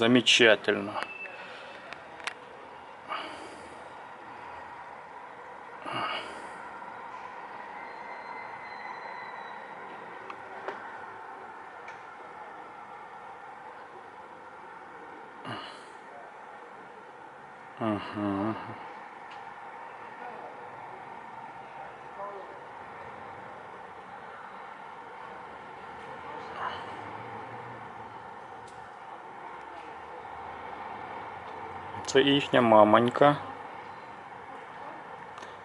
Замечательно. Uh-huh. Це їхня мамонька.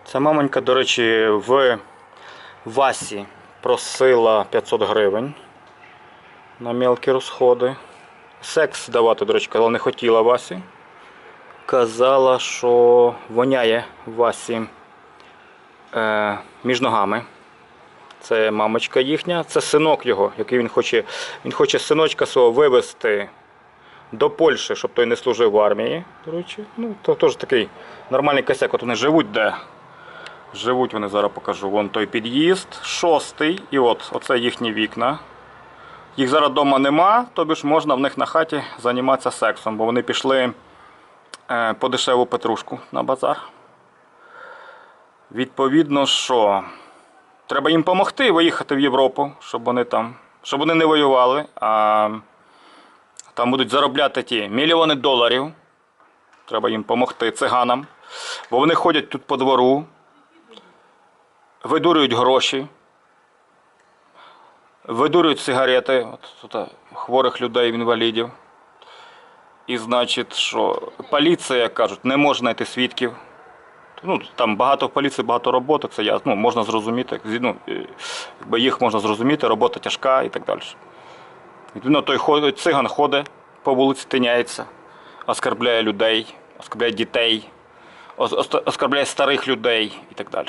Ця мамонька, до речі, в Васі просила 500 гривень на мелкі розходи. Секс давати, до речі, казала, не хотіла Васі. Казала, що воняє Васі е, між ногами. Це мамочка їхня, це синок його, який він хоче. Він хоче синочка свого вивезти до Польщі, щоб той не служив в армії. До речі, ну то теж такий нормальний косяк. От вони живуть де. Живуть вони зараз покажу. Вон той під'їзд, шостий, і от оце їхні вікна. Їх зараз вдома нема, тобі ж можна в них на хаті займатися сексом, бо вони пішли е, по дешеву петрушку на базар. Відповідно, що треба їм допомогти виїхати в Європу, щоб вони там, щоб вони не воювали, а там будуть заробляти ті мільйони доларів. Треба їм допомогти циганам. Бо вони ходять тут по двору, видурюють гроші, видурюють сигарети от, тут, е, хворих людей, інвалідів. І значить, що поліція, як кажуть, не може знайти свідків. Ну, там багато в поліції, багато роботи, це я, ну, можна зрозуміти. Ну, е, їх можна зрозуміти, робота тяжка і так далі. Відповідно, той циган ходить по вулиці, тиняється, оскарбляє людей, оскарбляє дітей, ос- ос- оскарбляє старих людей і так далі.